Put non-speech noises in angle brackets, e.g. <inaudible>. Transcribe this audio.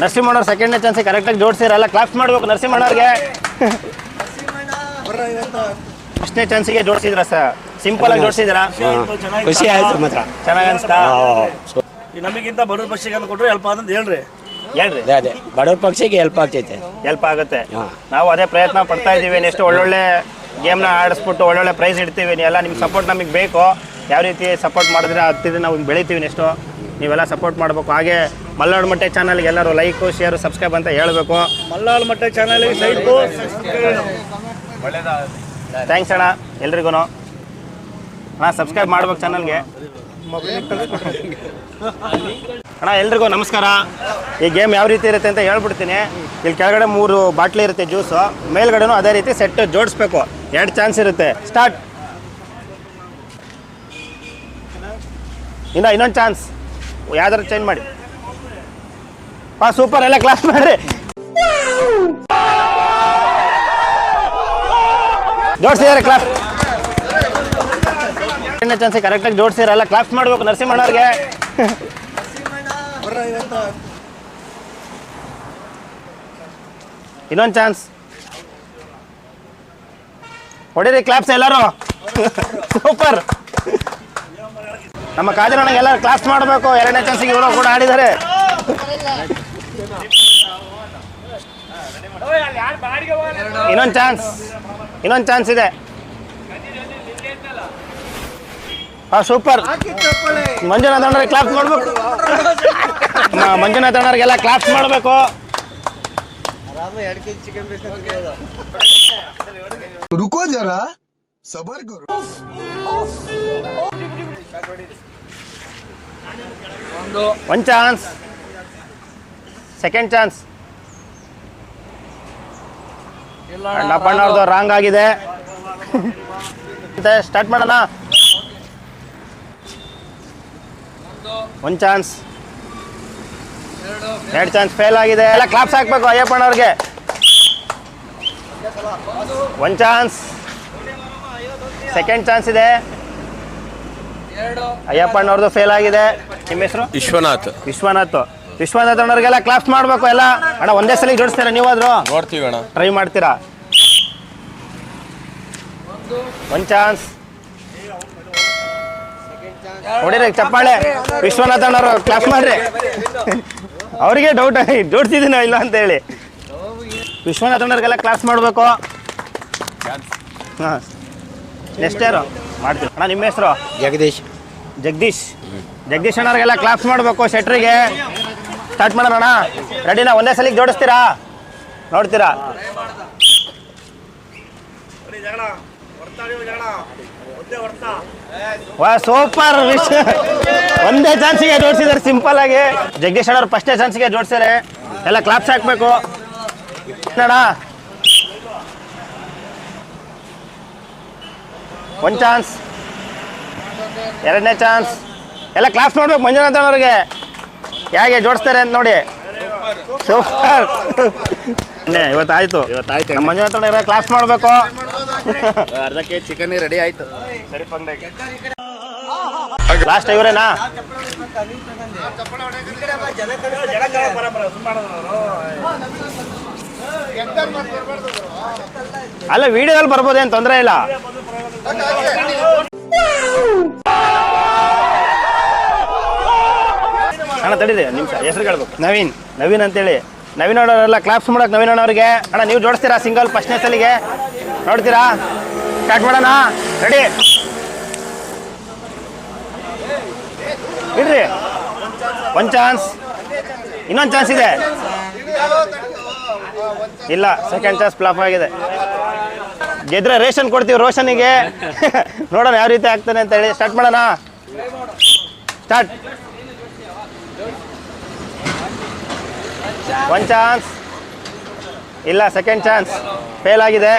ನರಸಿಂಹಣ್ಣವ್ರು ಸೆಕೆಂಡ್ನೇ chance ಕರೆಕ್ಟಾಗಿ ಜೋಡಿಸಿರಲ್ಲ claps ಮಾಡ್ಬೇಕು ನರಸಿಂಹಣ್ಣವ್ರಿಗೆ. ಫಸ್ಟ್ನೇ ಚಾನ್ಸಿಗೆ ಜೋಡಿಸಿದ್ರ ಸರ್ ಸಿಂಪಲ್ ಆಗಿ ಜೋಡಿಸಿದ್ರ. ಖುಷಿ ಆಯ್ತು ಮಾತ್ರ. ಚೆನ್ನಾಗಿ ಅನ್ಸ್ತಾ? ನಮಗಿಂತ ಬಡವ್ರ ಪಕ್ಷಿಗೆ ಕೊಟ್ಟರೆ ಹೆಲ್ಪ್ ಅಂತ ಹೇಳ್ರಿ. ಹೇಳ್ರಿ. ಅದೇ ಬಡವ್ರ ಪಕ್ಷಿಗೆ ಹೆಲ್ಪ್ ಆಗ್ತೈತೆ. ಹೆಲ್ಪ್ ಆಗುತ್ತೆ. ನಾವು ಅದೇ ಪ್ರಯತ್ನ ಪಡ್ತಾ ಇದೀವಿ ನೆಕ್ಸ್ಟ್ ಒಳ್ಳೊಳ್ಳೆ ಗೇಮ್ನ ಆಡಿಸ್ಬಿಟ್ಟು ಒಳ್ಳೊಳ್ಳೆ ಪ್ರೈಸ್ ಇಡ್ತೀವಿ ಎಲ್ಲ ನಿಮ್ಗೆ ಸಪೋರ್ಟ್ ನಮಗೆ ಬೇಕು. ಯಾವ ರೀತಿ ಸಪೋರ್ಟ್ ಮಾಡಿದ್ರೆ ಹತ್ತಿದ್ರೆ ನಾವು ಬೆಳಿತೀವಿ ನೆಕ್ಸ್ಟು ನೀವೆಲ್ಲ ಸಪೋರ್ಟ್ ಮಾಡಬೇಕು. ಹಾಗೆ ಮಲ್ನಾಡು ಮಟ್ಟೆ ಚಾನಲ್ಗೆ ಎಲ್ಲರೂ ಲೈಕು ಶೇರು ಸಬ್ಸ್ಕ್ರೈಬ್ ಅಂತ ಹೇಳಬೇಕು. ಮಲ್ಲಾಳ್ ಮಟ್ಟೆ ಚಾನಲ್ ಸೈಟು ಥ್ಯಾಂಕ್ಸ್ ಅಣ್ಣ. ಎಲ್ರಿಗೂ ಅಣ್ಣ ಸಬ್ಸ್ಕ್ರೈಬ್ ಮಾಡ್ಬೇಕು ಚಾನಲ್ಗೆ ಅಣ್ಣ ಎಲ್ರಿಗೂ ನಮಸ್ಕಾರ. ಈ ಗೇಮ್ ಯಾವ ರೀತಿ ಇರುತ್ತೆ ಅಂತ ಹೇಳ್ಬಿಡ್ತೀನಿ. ಇಲ್ಲಿ ಕೆಳಗಡೆ ಮೂರು ಬಾಟ್ಲಿ ಇರುತ್ತೆ ಜ್ಯೂಸು ಮೇಲ್ಗಡೆನೂ ಅದೇ ರೀತಿ ಸೆಟ್ ಜೋಡಿಸ್ಬೇಕು. ಎರಡು ಚಾನ್ಸ್ ಇರುತ್ತೆ. ಸ್ಟಾರ್ಟ್ ಇನ್ನು ಇನ್ನೊಂದು ಚಾನ್ಸ್ ಯಾವ್ದಾರು ಚೇಂಜ್ ಮಾಡಿ. ಪಾ ಸೂಪರ್ ಎಲ್ಲ ಕ್ಲಾಸ್ ಮಾಡ್ರಿ. ಜೋಡಿಸಿದಾರೆ ಕ್ಲಾಸ್ ಎರಡನೇ ಚಾನ್ಸ್ ಕರೆಕ್ಟಾಗಿ ಎಲ್ಲ ಕ್ಲಾಸ್ ಮಾಡ್ಬೇಕು, ನರಸಿಂಹಣ್ಣವ್ರಿಗೆ. ಇನ್ನೊಂದು ಚಾನ್ಸ್ ಹೊಡೀರಿ ಕ್ಲಾಪ್ಸ್ ಎಲ್ಲರೂ. <laughs> ಸೂಪರ್ ನಮ್ಮ ಕಾಜರಣ್ಣಗೆ ಎಲ್ಲರೂ ಕ್ಲಾಪ್ಸ್ ಮಾಡಬೇಕು ಎರಡನೇ ಚಾನ್ಸಿಗೆ ಇವರು ಕೂಡ ಆಡಿದ್ದಾರೆ ಇನ್ನೊಂದು ಚಾನ್ಸ್ ಇನ್ನೊಂದು ಚಾನ್ಸ್ ಇದೆ ಹಾಂ ಸೂಪರ್ ಮಂಜುನಾಥ್ ಅಣ್ಣರಿಗೆ ಕ್ಲಾಪ್ಸ್ ಮಾಡಬೇಕು ಮಂಜುನಾಥ್ ಅಣ್ಣರಿಗೆಲ್ಲ ಕ್ಲಾಪ್ಸ್ ಮಾಡಬೇಕು रुको जरा सबर करो ಒಂದು. ಚಾನ್ಸ್ ಸೆಕೆಂಡ್ ಚಾನ್ಸ್ ಅಣ್ಣಪ್ಪಣ್ಣವ್ರದ್ದು ರಾಂಗ್ ಆಗಿದೆ. ಸ್ಟಾರ್ಟ್ ಮಾಡೋಣ. ಒನ್ ಚಾನ್ಸ್ ಎರಡು. ಚಾನ್ಸ್ ಫೇಲ್ ಆಗಿದೆ. ಎಲ್ಲ ಕ್ಲಾಪ್ಸ್ ಹಾಕ್ಬೇಕು ಅಯ್ಯಪ್ಪಣ್ಣವ್ರಿಗೆ ಒನ್ ಚಾನ್ಸ್ ಸೆಕೆಂಡ್ ಚಾನ್ಸ್ ಇದೆ. ಅಯ್ಯಪ್ಪಣ್ಣವ್ರದ್ದು ಫೇಲ್ ಆಗಿದೆ. ನಿಮ್ಮ ಹೆಸರು? ವಿಶ್ವನಾಥ್. ವಿಶ್ವನಾಥ್. ವಿಶ್ವನಾಥ್ ಅಣ್ಣವ್ರಿಗೆಲ್ಲ ಕ್ಲಾಸ್ ಮಾಡ್ಬೇಕು ಎಲ್ಲ. ಅಣ್ಣ ಒಂದೇ ಸಲ ಜೋಡಿಸ್ತೀರಾ ನೀವಾದ್ರು? ನೋಡ್ತೀವಿ ಅಣ್ಣ. ಟ್ರೈ ಮಾಡ್ತೀರಾ? ಒಂದು. ಚಾನ್ಸ್ ನೋಡಿರಿ ಚಪ್ಪಾಳೆ. ವಿಶ್ವನಾಥ್ ಅಣ್ಣವ್ರು ಕ್ಲಾಸ್ ಮಾಡ್ರಿ. ಅವರಿಗೆ ಡೌಟ್ ಜೋಡಿಸಿದೀನ ಇಲ್ಲ ಅಂತ ಹೇಳಿ. ವಿಶ್ವನಾಥ್ ಅಣ್ಣವ್ರಿಗೆಲ್ಲ ಕ್ಲಾಸ್ ಮಾಡಬೇಕು. ಹಾಂ. ನೆಕ್ಸ್ಟ್ ಯಾರು? ಮಾಡ್ತೀವಿ ಅಣ್ಣ ನಿಮ್ಮ ಹೆಸರು? ಜಗದೀಶ್. ಜಗದೀಶ್. ಜಗದೀಶ್ ಅಣ್ಣವ್ರಿಗೆಲ್ಲ ಕ್ಲಾಪ್ಸ್ ಮಾಡಬೇಕು ಶೆಟ್ರಿಗೆ. ಸ್ಟಾರ್ಟ್ ಮಾಡೋಣ ರೆಡಿನಾ ಒಂದೇ ಸಲಿಗೆ ಜೋಡಿಸ್ತೀರಾ? ನೋಡ್ತೀರಾ? ವಾ ಸೂಪರ್ ವಿಶ್ ಒಂದೇ ಚಾನ್ಸಿಗೆ ಜೋಡಿಸಿದಾರೆ ಸಿಂಪಲ್ ಆಗಿ. ಜಗದೀಶ್ ಅಣ್ಣವ್ರು ಫಸ್ಟೇ ಚಾನ್ಸಿಗೆ ಜೋಡಿಸಿದ್ರೆ. ಎಲ್ಲ ಕ್ಲಾಪ್ಸ್ ಹಾಕ್ಬೇಕು. ನೋಡ ಒಂದು ಚಾನ್ಸ್ ಎರಡನೇ ಚಾನ್ಸ್ ಎಲ್ಲ ಕ್ಲಾಸ್ ನೋಡ್ಬೇಕು ಮಂಜುನಾಥ್ ಅವ್ರಿಗೆ. ಹೇಗೆ ಜೋಡಿಸ್ತಾರೆ ಅಂತ ನೋಡಿ. ಸೂಪರ್ ಇವತ್ತಾಯ್ತು. ಇವತ್ತಾಯ್ತು. ನಮ್ಮ ಮಂಜುನಾಥ್ ಅವ್ರಿಗೆ ಕ್ಲಾಸ್ ಮಾಡಬೇಕು. ಅರ್ಧ ಕೆ ಚಿಕನ್ ರೆಡಿ ಆಯ್ತು. ಲಾಸ್ಟ್ ಇವರೇನಾ? ಅಲ್ಲ ವಿಡಿಯೋದಲ್ಲಿ ಬರ್ಬೋದೇನು ತೊಂದರೆ ಇಲ್ಲ. ಅಣ್ಣ ತಡೀರಿ ನಿಮಿಷ. ಹೆಸರು ಕೇಳ್ಬೇಕು. ನವೀನ್. ನವೀನ್ ಅಂತೇಳಿ. ನವೀನ್ ಅವರೆಲ್ಲ ಕ್ಲಾಪ್ಸ್ ಮಾಡಕ್ ನವೀನ್ ಅಣ್ಣವ್ರಿಗೆ. ಅಣ್ಣ ನೀವು ಜೋಡಿಸ್ತೀರಾ ಸಿಂಗಲ್ ಫಸ್ಟ್ನೇ ಸಲಿಗೆ ನೋಡ್ತೀರಾ? ಸ್ಟಾರ್ಟ್ ಮಾಡೋಣ. ರೆಡಿ ಇಡ್ರಿ. ಒಂದು ಚಾನ್ಸ್ ಇನ್ನೊಂದು ಚಾನ್ಸ್ ಇದೆ. ಇಲ್ಲ ಸೆಕೆಂಡ್ ಚಾನ್ಸ್ ಫ್ಲಾಪ್ ಆಗಿದೆ. ಗೆದ್ರೆ ರೇಷನ್ ಕೊಡ್ತೀವಿ ರೋಷನಿಗೆ ನೋಡೋಣ ಯಾವ ರೀತಿ ಆಗ್ತಾನೆ ಅಂತ ಹೇಳಿ. ಸ್ಟಾರ್ಟ್ ಮಾಡೋಣ. ಸ್ಟಾರ್ಟ್ ಒಂದು ಚಾನ್ಸ್ ಇಲ್ಲ ಸೆಕೆಂಡ್ ಚಾನ್ಸ್ ಫೇಲ್ ಆಗಿದೆ.